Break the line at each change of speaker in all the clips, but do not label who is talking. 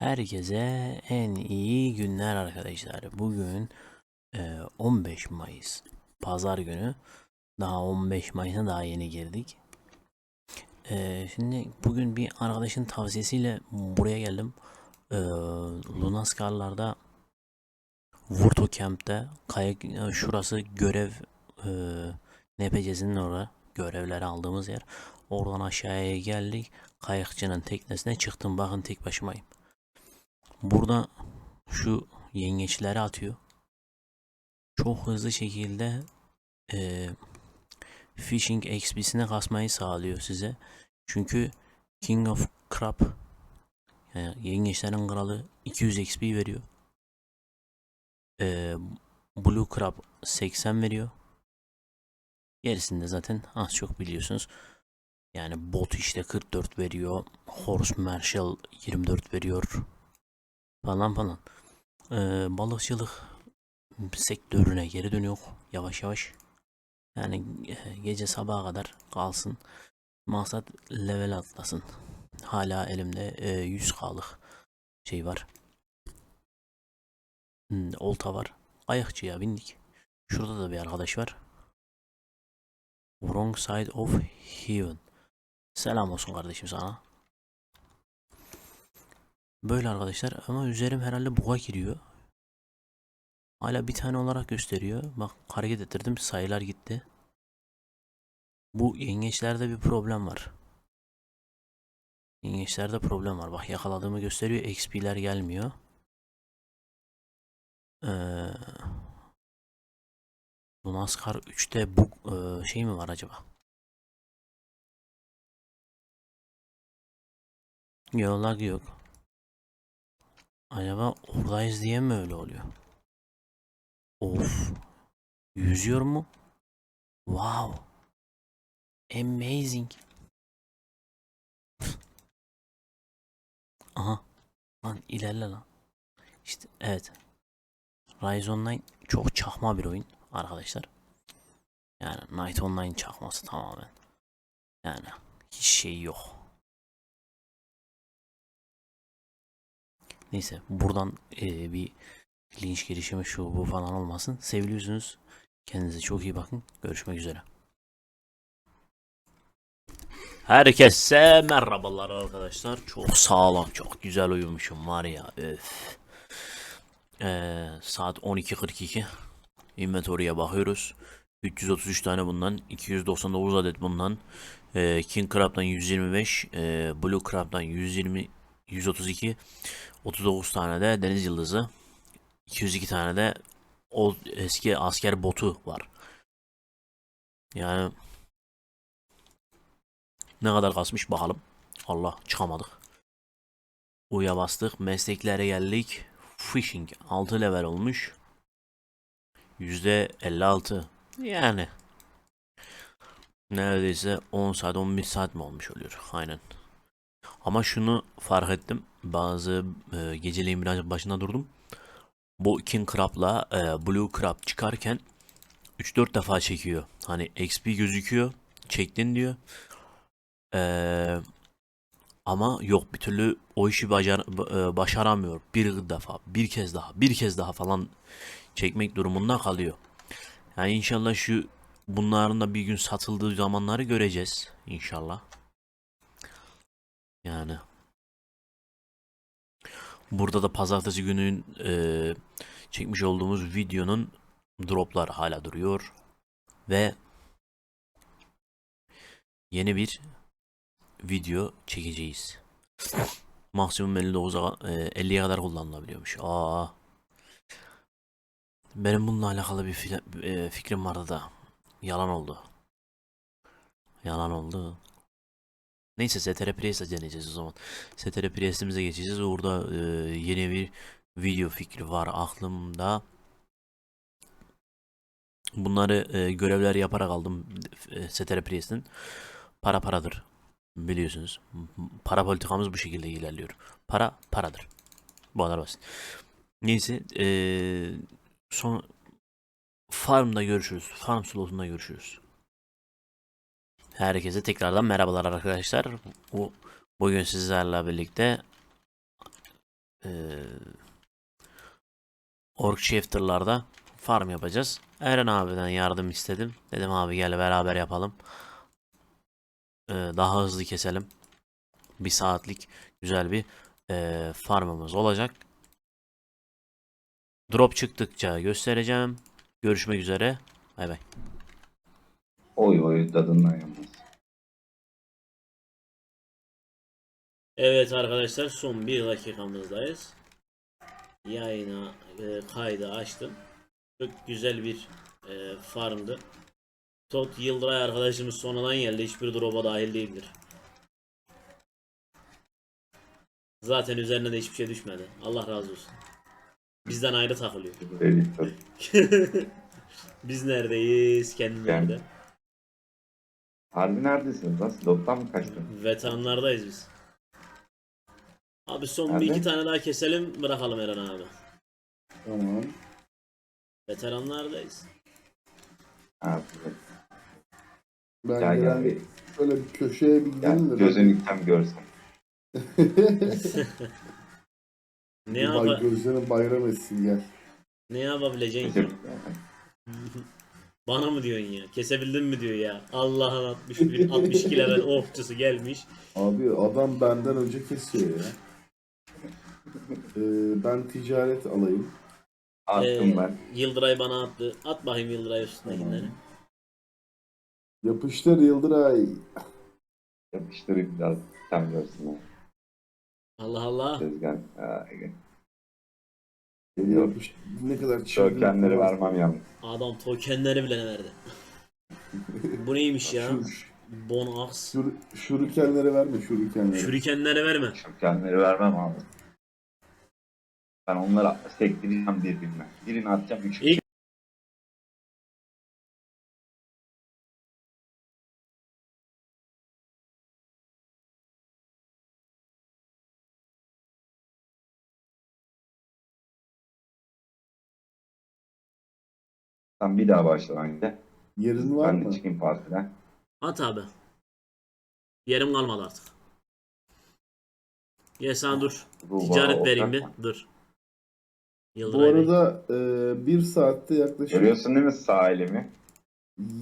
Herkese en iyi günler arkadaşlar. Bugün e, 15 Mayıs Pazar günü. Daha 15 Mayıs'a daha yeni girdik. E, şimdi bugün bir arkadaşın tavsiyesiyle buraya geldim. E, Lunaskar'larda Vurto Camp'te kayak e, şurası görev e, NPC'sinin orada görevleri aldığımız yer. Oradan aşağıya geldik. Kayakçının teknesine çıktım. Bakın tek başımayım. Burada şu yengeçleri atıyor. Çok hızlı şekilde e, Fishing XP'sine kasmayı sağlıyor size. Çünkü King of Crab yani yengeçlerin kralı 200 XP veriyor. E, Blue Crab 80 veriyor. Gerisini de zaten az çok biliyorsunuz. Yani bot işte 44 veriyor. Horse Marshall 24 veriyor falan falan. Ee, balıkçılık sektörüne geri dönüyor yavaş yavaş. Yani e, gece sabaha kadar kalsın. Maksat level atlasın. Hala elimde e, 100k'lık şey var. Hmm, olta var. Ayakçıya bindik. Şurada da bir arkadaş var. Wrong side of heaven. Selam olsun kardeşim sana. Böyle arkadaşlar ama üzerim herhalde buga giriyor. Hala bir tane olarak gösteriyor. Bak hareket ettirdim sayılar gitti. Bu yengeçlerde bir problem var. Yengeçlerde problem var. Bak yakaladığımı gösteriyor. XP'ler gelmiyor. Ee, NASCAR 3'te bu e, şey mi var acaba? Yok yok. Acaba oradayız diye mi öyle oluyor? Of. Yüzüyor mu? Wow. Amazing. Aha. Lan ilerle lan. İşte evet. Rise Online çok çakma bir oyun arkadaşlar. Yani Night Online çakması tamamen. Yani hiç şey yok. Neyse buradan e, bir linç girişimi şu bu falan olmasın. Seviliyorsunuz. Kendinize çok iyi bakın. Görüşmek üzere. Herkese merhabalar arkadaşlar. Çok sağlam, çok güzel uyumuşum var ya. Öf. Ee, saat 12.42. Inventory'e bakıyoruz. 333 tane bundan, 299 adet bundan, ee, King Crab'dan 125, ee, Blue Crab'dan 120, 132, 39 tane de deniz yıldızı. 202 tane de o eski asker botu var. Yani ne kadar kasmış bakalım. Allah çıkamadık. Uya bastık. Mesleklere geldik. Fishing 6 level olmuş. %56. Yani neredeyse 10 saat 11 saat mi olmuş oluyor. Aynen. Ama şunu fark ettim. Bazı e, geceleyin biraz başında durdum. Bu King Crab'la e, Blue Crab çıkarken 3-4 defa çekiyor. Hani XP gözüküyor. Çektin diyor. E, ama yok bir türlü o işi bacar, e, başaramıyor. Bir defa, bir kez daha, bir kez daha falan çekmek durumunda kalıyor. Yani inşallah şu bunların da bir gün satıldığı zamanları göreceğiz. İnşallah. Yani. Burada da pazartesi günün e, çekmiş olduğumuz videonun droplar hala duruyor. Ve yeni bir video çekeceğiz. Maksimum 59'a e, 50'ye kadar kullanılabiliyormuş. Aa. Benim bununla alakalı bir e, fikrim vardı da yalan oldu. Yalan oldu. Neyse STR Press'e deneyeceğiz o zaman. STR Press'imize geçeceğiz. Orada e, yeni bir video fikri var aklımda. Bunları e, görevler yaparak aldım e, STR Press'in. Para paradır. Biliyorsunuz. Para politikamız bu şekilde ilerliyor. Para paradır. Bu kadar basit. Neyse e, son farmda görüşürüz. Farm slotunda görüşürüz. Herkese tekrardan merhabalar arkadaşlar. Bu bugün sizlerle birlikte eee Ork Shifter'larda farm yapacağız. Eren abiden yardım istedim. Dedim abi gel beraber yapalım. Eee, daha hızlı keselim. Bir saatlik güzel bir eee, farmımız olacak. Drop çıktıkça göstereceğim. Görüşmek üzere. Bay bay.
Oy oy tadından yanmaz.
Evet arkadaşlar son bir dakikamızdayız. Yayına e, kaydı açtım. Çok güzel bir e, farmdı. Tot Yıldıray arkadaşımız sonradan geldi. Hiçbir drop'a dahil değildir. Zaten üzerine de hiçbir şey düşmedi. Allah razı olsun. Bizden ayrı takılıyor. Biz neredeyiz? Kendi
Ben-
nerede?
Harbi neredesiniz? Nasıl? Doktan mı kaçtın?
Veteranlardayız biz. Abi son bir
Nerede?
iki tane daha keselim bırakalım Eren abi.
Tamam.
Veteranlardayız.
Evet.
Ben
Gel gel.
gelen
bir-
şöyle bir köşeye bir
Gel
gidelim de.
gözünü tam görsem.
Ne
Bir
yapa
bak gözlerin bayram etsin gel.
ne yapabileceksin ki? Bana mı diyorsun ya? Kesebildin mi diyor ya. Allah'ın 61 62 level okçusu gelmiş.
Abi adam benden önce kesiyor ya. Ee, ben ticaret alayım.
Attım
Ee,
ben.
Yıldıray bana attı. At bakayım Yıldıray üstündekileri.
Yapıştır Yıldıray.
Yapıştırayım biraz. Tam görsün.
Allah Allah.
Tezgah. Ha.
Ne kadar çılgın.
Çökenleri vermem yalnız.
Adam tokenleri bile ne verdi. Bu neymiş ya?
Şu,
Bonax.
şur, şurikenleri verme şurikenleri.
Şurikenleri verme.
Çökenleri vermem abi. Ben onları sektireceğim birbirine. Birini atacağım. Üç
İlk-
Sen bir daha başla bence.
Yerin var
Ben de
mı?
çıkayım partiden.
At abi. Yerim kalmadı artık. Ye sen dur. Ticaret vereyim bir.
mı?
Dur.
Bu arada e, bir saatte yaklaşık
Görüyorsun değil mi sağ elimi?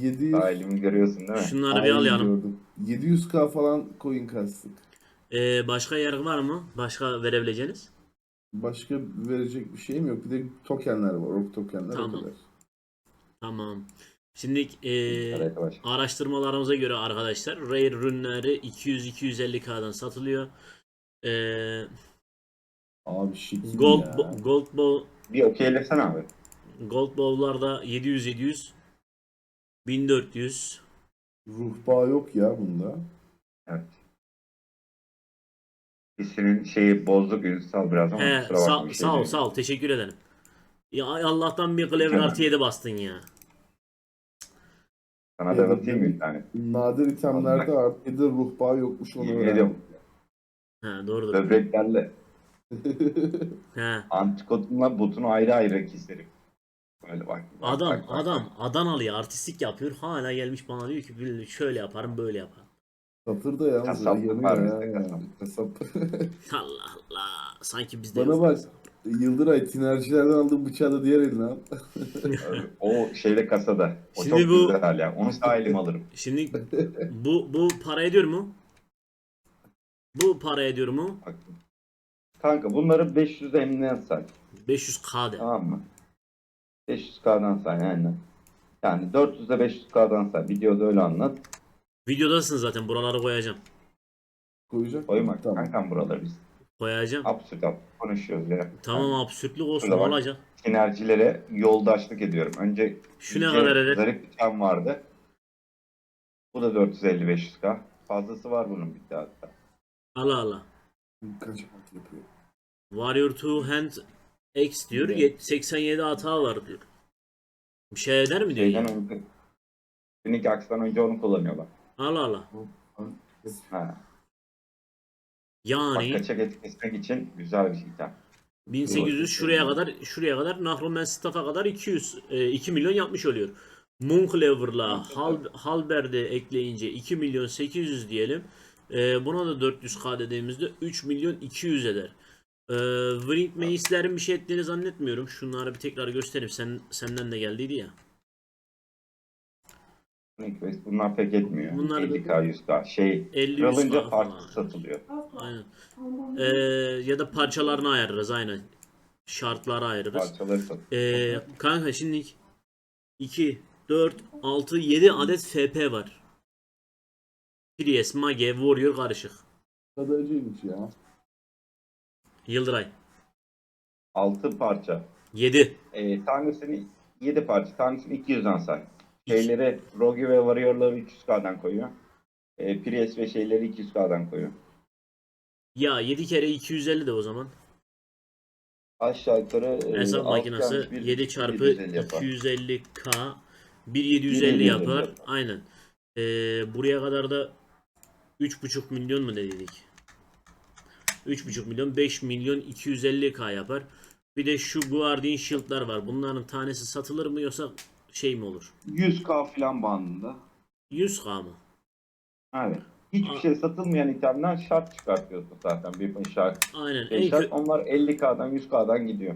700
Sağ elimi görüyorsun değil mi?
Şunları bir al
Aynen
yanım.
gördüm. 700k falan coin kastık.
Ee, başka yer var mı? Başka verebileceğiniz?
Başka verecek bir şeyim yok. Bir de tokenler var. Ork tokenler
Tamam.
o kadar.
Tamam. Şimdi ee,
Arkadaş.
araştırmalarımıza göre arkadaşlar rare ürünleri 200-250k'dan satılıyor. Ee,
Abi şekil
gold
ya.
bo- gold bow
Bir okeylesene abi.
gold bow'larda 700-700 1400
Ruh bağı yok ya bunda.
Evet. İsinin şeyi bozduk Ünsal biraz ama
He,
kusura bakma.
sağ,
bir şey
sağ ol
değil.
sağ ol teşekkür ederim. Ya ay Allah'tan bir Clever
Mükemmel.
artı 7 bastın ya.
Sana da atayım mı bir tane?
Nadir itemlerde artı 7 ruh bağı yokmuş onu
Yemin
öğrendim.
ediyorum.
He doğrudur.
Böbreklerle
He.
antikotunla botunu ayrı ayrı keserim. Böyle bak. bak,
Adam
bak, bak,
adam. Adanalı'ya artistik yapıyor. Hala gelmiş bana diyor ki "Bil- şöyle yaparım böyle yaparım.
Satır da yalnız
Kasap
yanıyor
var
ya.
bizde, kasap.
Kasap.
Allah Allah. Sanki bizde
Bana
yok.
bak. Yıldıray tinercilerden aldığın bıçağı da diğer eline al.
O şeyde kasada. O
Şimdi
çok
bu-
güzel ya. Onu sağ elim alırım.
Şimdi bu bu para ediyor mu? Bu para ediyor mu?
Bak. Kanka bunları 500 emniyen say.
500k de.
Tamam mı? 500k'dan say aynen. Yani 400 de 500k'dan say. Videoda öyle anlat.
Videodasın zaten buraları koyacağım.
Koyacak
Koyma?
Tamam.
kankam buraları biz.
Koyacağım.
Absürt absürt konuşuyoruz ya.
Tamam absürtlük olsun
Şurada bak.
olacak.
Sinerjilere yoldaşlık ediyorum. Önce
Şu ne kadar eder?
Zarif bir tane vardı. Bu da 450-500k. Fazlası var bunun bir daha hatta.
Allah Allah.
Kaç at yapıyor?
Warrior Two Hand X diyor.
Evet.
yet- 87 hata var diyor. Bir şey eder mi diyor
Şeyden
ya?
önce Phoenix Axe'dan önce onu kullanıyorlar.
Allah Allah.
Ha. Bak
Yani
kaçak et kesmek için güzel bir şey.
1800 şuraya kadar şuraya kadar Nahrumen Staff'a kadar 200 e, 2 milyon yapmış oluyor. Moonclever'la Hal, Halber'de ekleyince 2 milyon 800 diyelim. E, buna da 400k dediğimizde 3 milyon 200 eder. Ee, Wring Mace'lerin bir şey ettiğini zannetmiyorum. Şunları bir tekrar göstereyim. Sen, senden de geldiydi ya.
Request bunlar pek etmiyor.
Bunlar da-
50k 100k şey
50
kırılınca
100K
farklı
falan.
satılıyor.
Aynen. Ee, ya da parçalarını ayırırız aynen. Şartları ayırırız.
Parçaları satılıyor.
Ee, kanka şimdi 2, 4, 6, 7 adet FP var. Prius, Mage, Warrior karışık.
Kadarcıymış ya.
Yıldıray.
6 parça.
7.
Ee, tanesini 7 parça. Tanesini 200'den say. Şeyleri Rogue ve Warrior'ları 300k'dan koyuyor. Ee, Prius ve şeyleri 200k'dan koyuyor.
Ya 7 kere 250 de o zaman.
Aşağı yukarı e,
Hesap makinesi
tane bir-
7 çarpı
750 yapar.
250k 1750
1750
yapar.
yapar.
Aynen. Ee, buraya kadar da 3,5 milyon mu dedik? 3,5 milyon 5 milyon 250k yapar. Bir de şu Guardian Shield'lar var. Bunların tanesi satılır mı yoksa şey mi olur?
100k falan bandında.
100k mı?
Evet. Hiçbir şey satılmayan itemden şart çıkartıyorsun zaten. Bir şart.
Aynen.
Şey şart onlar 50k'dan 100k'dan gidiyor.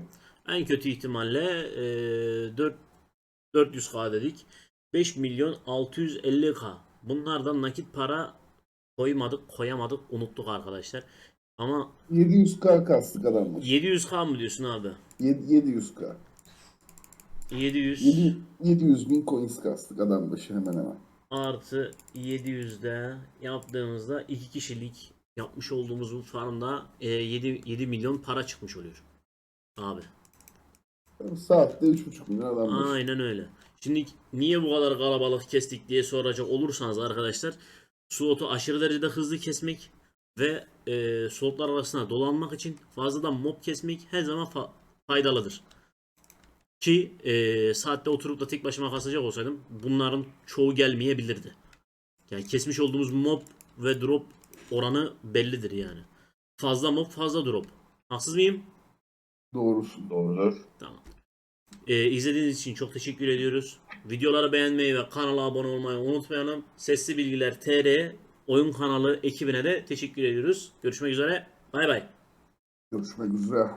en kötü ihtimalle e, 4 400k dedik. 5 milyon 650k. Bunlardan nakit para koymadık, koyamadık, unuttuk arkadaşlar. Ama
700k kastık adamlar.
700k mı diyorsun abi?
7, 700k.
700
7, 700 bin coins kastık adam başı hemen hemen.
artı 700'de yaptığımızda iki kişilik yapmış olduğumuz bu farmda e, 7, 7 milyon para çıkmış oluyor. Abi.
Saatte 3,5 milyon adam başı.
Aynen öyle. Şimdi niye bu kadar kalabalık kestik diye soracak olursanız arkadaşlar slotu aşırı derecede hızlı kesmek ve e, slotlar arasında dolanmak için fazladan mob kesmek her zaman fa- faydalıdır. Ki e, saatte oturup da tek başıma kasacak olsaydım bunların çoğu gelmeyebilirdi. Yani kesmiş olduğumuz mob ve drop oranı bellidir yani. Fazla mob fazla drop. Haksız mıyım?
Doğrusun.
Doğrudur.
Tamam. Ee, izlediğiniz için çok teşekkür ediyoruz. Videoları beğenmeyi ve kanala abone olmayı unutmayalım. Sesli Bilgiler TR oyun kanalı ekibine de teşekkür ediyoruz. Görüşmek üzere. Bay bay.
Görüşmek üzere.